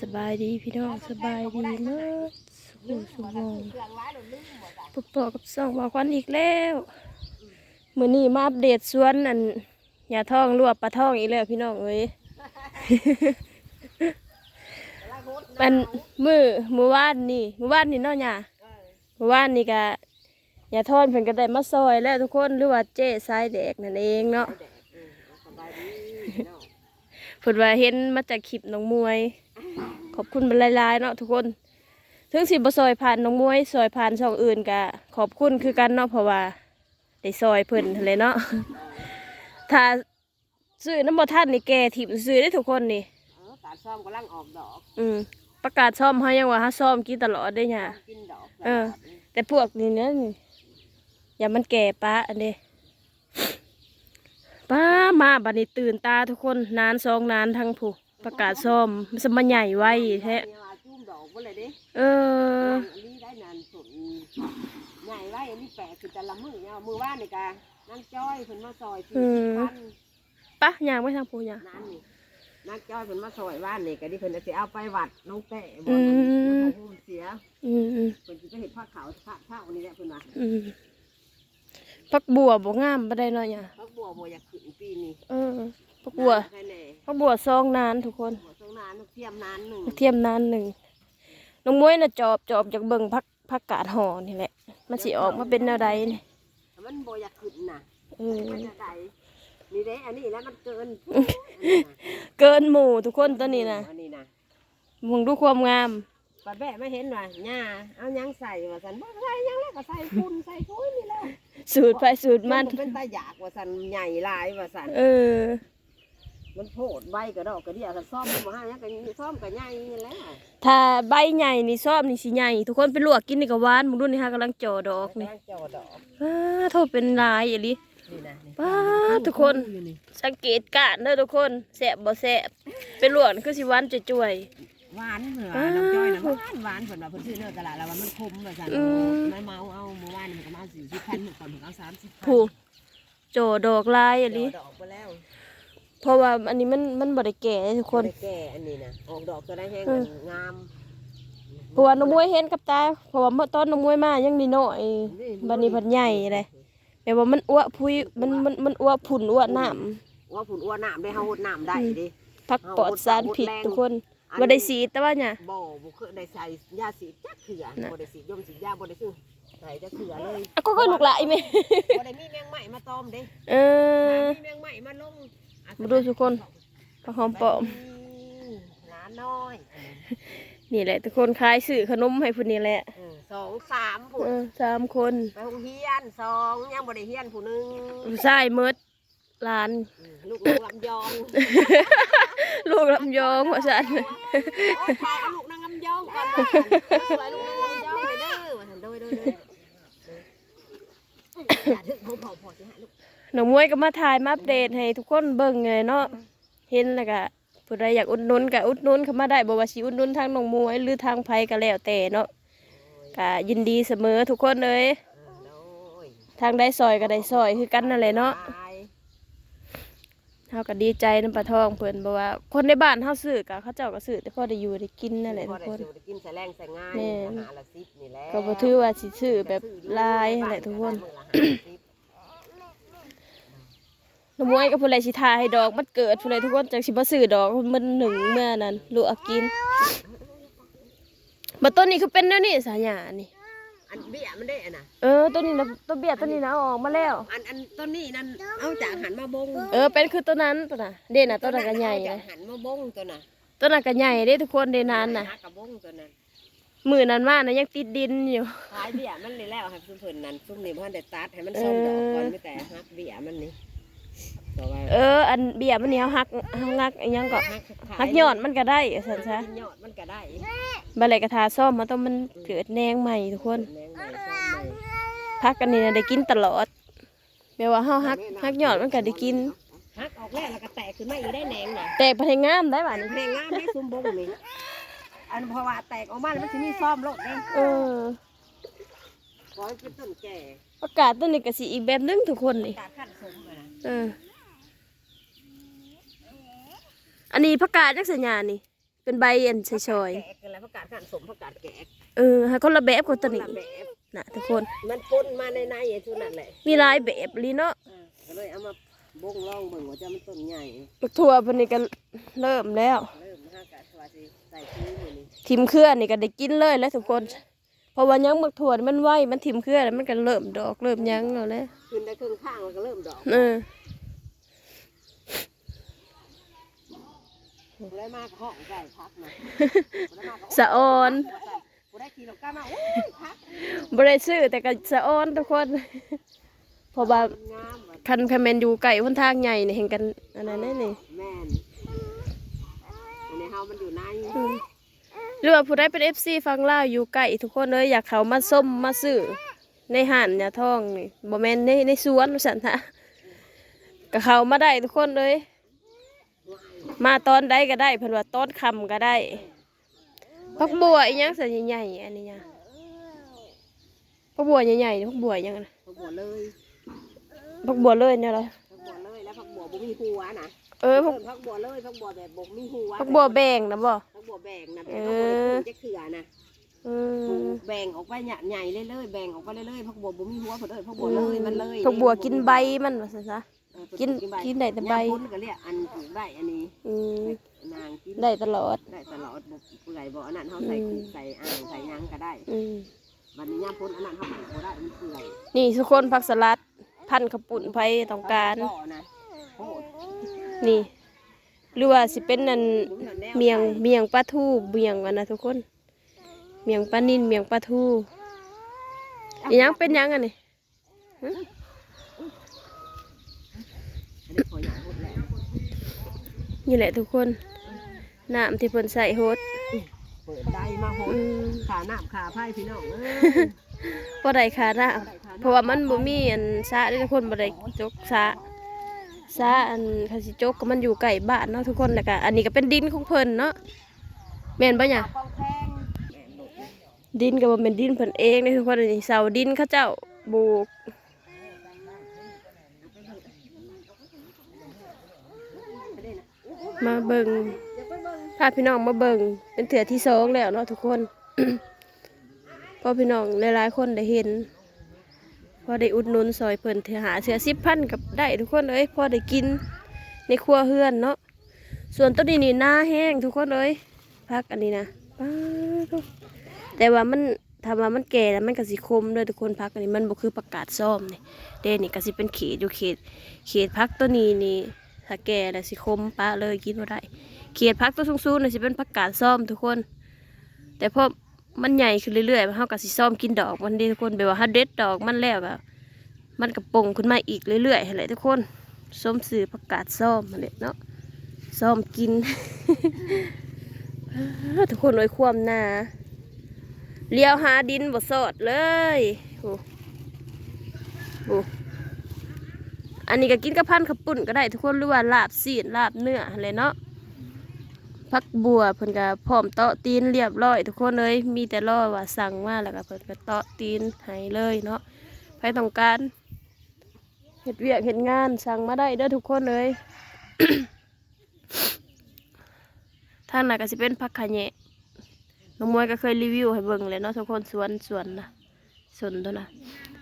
สบายดีพี่น้องสบายดีเมื่อสุขสุขวงปปอกับสองบอกควันอีกแล้วมื้อนี้มาอัปเดตสวนอันหญ้าทองรวบปลาทองอีกแล้วพี่น้องเอ้ยมันมือมือวานนี่มือวานนี่เนาะหญ้ามือวานนี่ก็หญ้าทอนเพิ่นก็ได้มาซอยแล้วทุกคนหรือว่าเจ๊สายแดกนั่นเองเนาะเพิ่นว่าเห็นมาจากคลิปน้องมวย ขอบคุณบรรลายๆเนาะทุกคน ถึงสิบ่ซอยผ่านน้องมวยซอยผ่านช่องอื่นก็ขอบคุณคือกันเนาะเพราะว่าได้ซอยเพิ่นหั่นแหละเนาะถ้าซื้อน้ำบ่ทันนี่แกถิ่มซื้อได้ทุกคนนี่เออการซ่อมกำลังออกดอก อืมประกาศซ่อมเฮายังว่าเฮาซ่อมกินตลอดได้หยังกินดอกเออ แต่พวกนี้เนี่ยอย่ามันแก่ป้าอันเด้ป้ามาบัดนี้ตื่นตาทุกคนนานสองนานทั้งผู้ ประกาศซ่อมมันสมันใหญ่ไว้แท้เนี่ยว่าจุ่มดอกบ่เลยเด้เอออันนี้ได้นานสุดใหญ่ไว้อันนี้แปลกคือแต่ละมือเนี่ยมือว่านนี่กะนั่งจ้อยเพิ่นมาซอยสี่สิบพันปะย่างไม่ทางผู้ย่างนั่นนี่นั่งจ้อยเพิ่นมาซอยว่านนี่ก็ดิเพิ่นจะเอาไปวัดน้องแตะบ่อืนั่นมเขาพูดเสียอืมอืมเพิ่นสิไปเฮ็ดผ้าขาวผ้าเท่านี่แหละเพิ่นว่าอืมพักบัวบ่งามบ่ได้เนาะย่าพักบัวบ่อยากขึ้นปีนี้เออ พักบัวแค่ไหนพักบัวซองนานทุกคนบัวตรงนั้นเทียมนานหนึ่งเทียมนานหนึ่งน้องมวยน่ะจอบจอบจากเบิ่งพักพักกาดห่อนี่แหละ มันสิออกมาเป็นแนวใดนี่แต่มันบ่อยากขึ้นน่ะเออมันจะได้นี่เด้อันนี้แล้วมันเกินเกินหมู่ทุกคนตัวนี้นะอันนี้นะมึงดูความงามปลาแบะไม่เห็นว่าหญ้าเอาหยังใส่ว่าสันบ่ใส่หยังแล้วก็ใส่ฝุ่นใส่ปุ๋ยนี่แหละสูตรไปสูตรมันเป็นตาอยากว่าสันใหญ่หลายว่าสันเออ มันโพดใบกระดอกกระเดียกันซ่อมมาให้ยังกันซ่อมกันใหญ่นี่แหละถ้าใบใหญ่นี่ซอบนี่สิใหญ่ทุกคนไปลวกกินนี่ก็หวานมึงดูนี่ฮะกำลังจ่อดอกนี่กำลังเจาะดอกป้าโทษเป็นลายอีหลีนี่นะนี่ป้าทุกคนอยู่นี่สังเกตการณ์เด้อทุกคนแสบบ่แสบไปลวกนี่คือสิหวานจ่วยหวานเหรอน้องจ้อยนะหวานหวานเพิ่นว่าเพิ่นซื้อเนื้อตลาดแล้วว่ามันคมว่าสันไม่เมาเอาเมื่อวานมันก็มาสี่สิบพันเมื่อก่อนมันเอาสามสิบๆผู้จ่อดอกลายอีหลีดอกไปแล้ว เพราะว่าอันนี้มันมันบ่ได้แก่ทุกคนได้แก่อันนี้นะออกดอกจะได้แห้งงามเพราะว่าน้องมวยเห็นกับตาเพราะว่าเมื่อตอนน้องมวยมายังนิดหน่อยบัดนี้พันใหญ่เลยแบบว่ามันอ้วพุยมันมันมันอ้วผุ่นอ้วน้ว่าผุนอ้วนน้ำได้เฮาหดน้ำได้ดิำพักปลอดสารผิดทุกคนบ่ได้สีแต่ว่าเนี่ยบ่บ่เคยได้ใส่ยาสีจักเถื่อบ่ได้สียมสียาบ่ได้ซื้อใส่จักเถื่อเลยอะก็ก็ลูกหลายแม่บ่ได้มีแมงไหม้มาตอมเด้เออมีแมงไหม้มาลง มาดูทุกคนผักหอมปลอมหลานน้อย นี่แหละทุกคนขายสื่อขนมให้พุ่นนี่แหละเออสองสามผู้เออสามคนไปโรงเรียนสองยังบ่ได้เรียนผู้หนึงผู้ชายเมิดหลานอืมลูกลูกลำยอง ลูกลำยองว่าซั่นโอ้ยถ่ายเอาลูกนางลำยองก่อนว่าถ่ายลูกนางลำยองไปเด้อว่าซั่นโดยโดยโดยอย่าถึงพอพอพอสิฮะลูก น้องมวยก็มาถ่ายมาอัปเดตให้ทุกคนเบิ่งเลยเนาะเห็นแล้วก็ผู้ใดอยากอุดหนุนก็อุดหนุนเข้ามาได้บ่ว่าสิอุดหนุนทางน้องมวยหรือทางไผก็แล้วแต่เนาะก็ยินดีเสมอทุกคนเลยเออโดยทางได้ซอยก็ได้ซอยคือกันนั่นแหละเนาะตายเฮาก็ดีใจนำปลาทองเพิ่นเพราะว่า คนในบ้านเฮาซื้อก็เขาเจ้าก็ซื้อแต่พอได้อยู่ได้กินนั่นแหละพทุอกได้คนสูตรกินใส่แรงใส่ง่ายแม่อาหารละสิบนี่แหละก็บ่ถือว่าสิซื้อแบบหลายนั่นแหละทุกคน น้องมวยกับผู้ใดสิทาให้ดอกมันเกิดผู้ใดทุกคนจังสิบ่ซื้อดอกมันหนึ่งเมื่อนั้นลูกเอากินบัดต้นนี้คือเป็นแนวนี้สาหยานี่ อันเบี้ยมันได้อันน่ะเออต้นนี้นะต้นเบี้ยต้นนี้นะเอาออกมาแล้ว อันอันต้นนี้นั่นเอาจากหันมาบงเออเป็นคือต้นนั้นต้นน่ะเด่นน่ะต้นนั้นก็ใหญ่เอาเลจากยหันมาบงตัวน่ะต้นนั้นก็ใหญ่เด้ทุกคนเด่นนั้นน่ะหากระบงตัวนั้นมือนั้นมานะยังติดดินอยู่ ขายเบี้ยมันเลยแล้วให้ซุ่มเพิ่นนั่นซุ่มนี่พ่นได้ตัดให้มันส่งดอกก่อนไม่แต่ฮักเบี้ยมันนี่ เพราะว่าเออ อันเบี้ยมันเหนียวหักหักงักอีหยังก็ฮักขายหักยอดมันก็ได้ซั่นซะกินยอดมันก็ได้บัดไหลกระทาซ่อมมันต้องมันเกิดแนงใหม่ทุกคนแมงใหม่ซ่อมใหม่พักกันนี่นะได้กินตลอดแม้ว่าเฮาหักหักยอดมันก็ได้กินฮักออกแล้วแล้วก็แตกขึ้นมาอีกได้แหนงน่ะแต่ประเทศงามได้บ่านี่แหนงงามได้ซุ่มบงนี่อันเพราะว่าแตกออกมาแล้วมันสิมีซ่อมโลดเด้เออขอให้เป็นต้นแก่ประกาศตัวนี้ก็สิอีกแบบหนึงทุกคนนี่ ตาขั้นสมอะนะ เออ อันนี้ประกาศจักสัญญาณนี่ เป็นใบอันชอยแกะกันแล้วผักกาดขันสมผักกาดแกะๆเออให้คนละแบบกับตัวนี้คนละแบบนะทุกคน มันปนมาในในไอ้ทุกนั่นแหละมีหลายแบบลีเนาะเออก็เลยเอามาบ่งล่องเบิ่งว่าจะมันต้นใหญ่บักทั่วเพิ่นนี่ก็เริ่มแล้ว เริ่มห้ากะสวัสดีใส่ชื้อมือนี้ทิมเครือนี่ก็ได้กินเลยแล้วทุกคน เพราะว่ายังบักถั่วนี่มันไหวมันทิมเครือแล้วมันก็เริ่มดอกเริ่มหยังแล้วแหละขึ้นได้ครึ่งข้างมันก็เริ่มดอก เออ แล้วมากห้องใส่พักมาแล้วมากก็สะออนกูได้ขี่รถก้ามาโอ้ยพักบ่ได้ซื้อแต่ก็สะออนทุกคนเพราะว่ามันงามว่ะคันคันแม่นอยู่ไกลหนทางใหญ่นี่เห็นกันอันนั้นแน่นี่แม่นอันนี้เฮามันอยู่ในอืมหรือว่าผู้ใดเป็น FC ฟังลาวอยู่ไกลทุกคนเลยอยากเข้ามาส้มมาซื้อในห้านยาทองนี่บ่แม่นในในสวนว่าซั่นฮะก็เข้ามาได้ทุกคนเลย มาตอนใดก็ได้เพิ่นว่าตอนค่ำก็ได้พักบัวอีหยังสันใหญ่ๆอันนี้เนี่ยพักบัวใหญ่ๆนี่พักบัวอีหยังนะพักบัวเลยพักบัวเลยเนี่ยเหรอพักบัวเลยแล้วพักบัวบ่มีหัวนะเออพักเพักบัวเลยพักบัวแบบบ่มีหัวพักบัวแบ่งนะบ่พักบัวแบ่งนะแบบเอพักบัวอจะเขื่อนะเออแบ่งออกไปใหญ่ๆเรื่อยๆแบ่งออกไปเรื่อยๆพักบัวบ่มีหัวเพิ่นเอิ้นพักบัวเลยมันเลยพักบัวกินใบมันว่าซั่นซะเออเพิ่ กินใบกินได้แต่ใบยามพ้นก็เรียกอันปลูกได้อันนี้อืมนางกินได้ตลอด ได้ตลอดบ่เปื่อยบ่อันนั้นเฮาใส่อืมใส่อ่างใส่หยังก็ได้อืมวันนี้ยามพ้นอันนั้นเฮาปลูกบ่ได้มันเปื่อยนี่ทุกคนผักสลัด พันธุ์ขปุ่นไผต้องการก็นะโหดนี่ หรือว่าสิเป็นนั่นบ่มีแนวเมียงเมียงปลาทูเมียงอันนะทุกคน เมียงปลานิ่นเมียงปลาทูอีหยังเป็นหยังอันนี้อันนี้ขอหยังหมดแล้ว นี่แหละทุกคนน้ำที่เพิ่นใส่โฮดเปิดได้มาโหดอืมขาน้ำขาไผ่พี่น้องเอ้ยพอได้ขาน้บ่ได้ขาำเพราะว่ามันบ่มีอันสระเด้อทุกคนบ่ได้จกสระสระอันคาสิจกก็มันอยู่ใกล้บ้านเนาะทุกคนแล้วก็อันนี้ก็เป็นดินของเพิ่นเนาะแม่นบ่หยังกองแพงแม่นลูกนะดินก็บ่เป็นดินเพิ่นเองเด้อทุกคนอันนี้เสาดินเขาเจ้าปลูก มาเบิงพาพี่น้องมาเบิงเป็นเถื่อที่สองแล้วเนาะทุกคนพอพี่น้องหลายๆคนได้เห็น พอได้อุดหนุนซอยเพิ่นเถื่อหาเสือสิบพันกับได้ทุกคนเอ้ยพอได้กินในครัวเฮือนเนาะส่วนต้นนี้นี่หน้าแห้งทุกคนเอ้ยพักอันนี้นะแต่ว่ามันถ้าว่ามันแก่แล้วมันก็สิคมด้วยทุกคนพักอันนี้มันบ่คือประกาศซ่อมนี่เดนี่ก็สิเป็นเขตอยู่เขต เขตพักตัวนี้นี่ ถ้าแก่แล้วสิคมปะเลยกินบ่ได้เขตพักตัวสูงๆนี่สิเป็นประกาศซ่อมทุกคน แต่พอมันใหญ่ขึ้นเรื่อยๆเฮาก็สิซ่อมกินดอกมันดีทุกคนแบบว่าเฮาเด็ดดอกมันแล้วก็มันก็ป่งขึ้นมาอีกเรื่อยๆหั่นแหละทุกคนส้มสื่อประกาศซ่อมมันแหละเนาะซ่อมกิน ทุกคนโอ้ยความหนาเลี้ยวหาดินบดสดเลยโอ้โห อันนี้ก็กินกับพันขับปุ่นก็ได้ทุกคนหรือว่าลาบซีนลาบเนื้ออะไรเนาะพักบัวเพิ่นก็พร้อมเตาะตีนเรียบร้อย ทุกคนเลยมีแต่รอว่าสั่งมาแล้วก็เพิ่นก็เตาะตีนให้เลยเนาะใครต้องการเห็ดเวียกเห็ดงานสั่งมาได้เด้อทุกคนเลยทางนั้นก็สิเป็นผักขะแยะน้องมวยก็เคยรีวิวให้เบิ่งเลยเนาะทุกคนสวนสวนนะสวนตัวนะ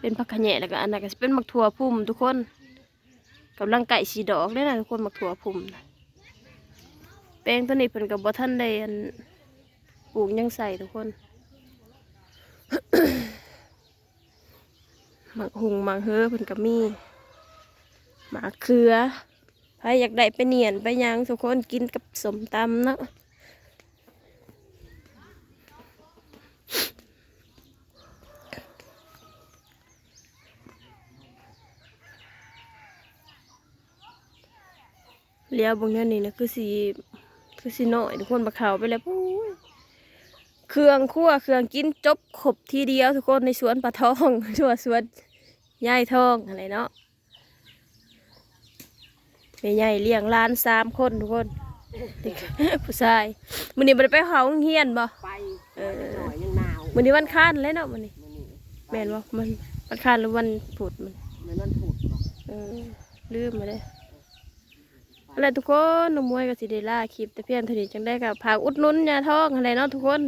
เป็นผักขะแหน่แล้วก็อันนั้นก็สิเป็นมักถั่วพุ่มทุกคน กำลังไก่ชีดอกเลยนะทุกคนมักถั่วพุ่มนะแปลงตัวนี้เป็นกับบ่ทันได้อันปลูกยังใส่ทุกคนหมักหุงหมักเฮ้อเป็นกับมีหมากเขือใครอยากได้ไปเนียนไปยังทุกคนกินกับสมตำเนาะ เลี้ยวบางอย่างนี้นะคือสีคือสีน้อยทุกคนมาเขาไปแล้วปุ้ยเครื่องคั่วเครื่องกินจบขบทีเดียวทุกคนในสวนปลาทองชัวสวนย่ายทองอะไรเนาะแม่ใหญ่เลี้ยงหล้านสามคนทุกคนเด็กผู้ชายมื้อนี้บ่ได้ไปเขาโรงเฮียนบ่ไปเออหน่อยยังหนาวมื้อนี้วันค้านเลยเนาะมื้อนี้มื้อนี้แม่นบ่มันวันค้านหรือวันพุธมันมันมันถูกบ่เออลืมมาเลยไป อะไรทุกคนน้องมวยกับสิเดล่าคลิปแต่เพียงเท่านี้จังได้กับพากอุดหนุนยาทองอะไรเนาะทุกคน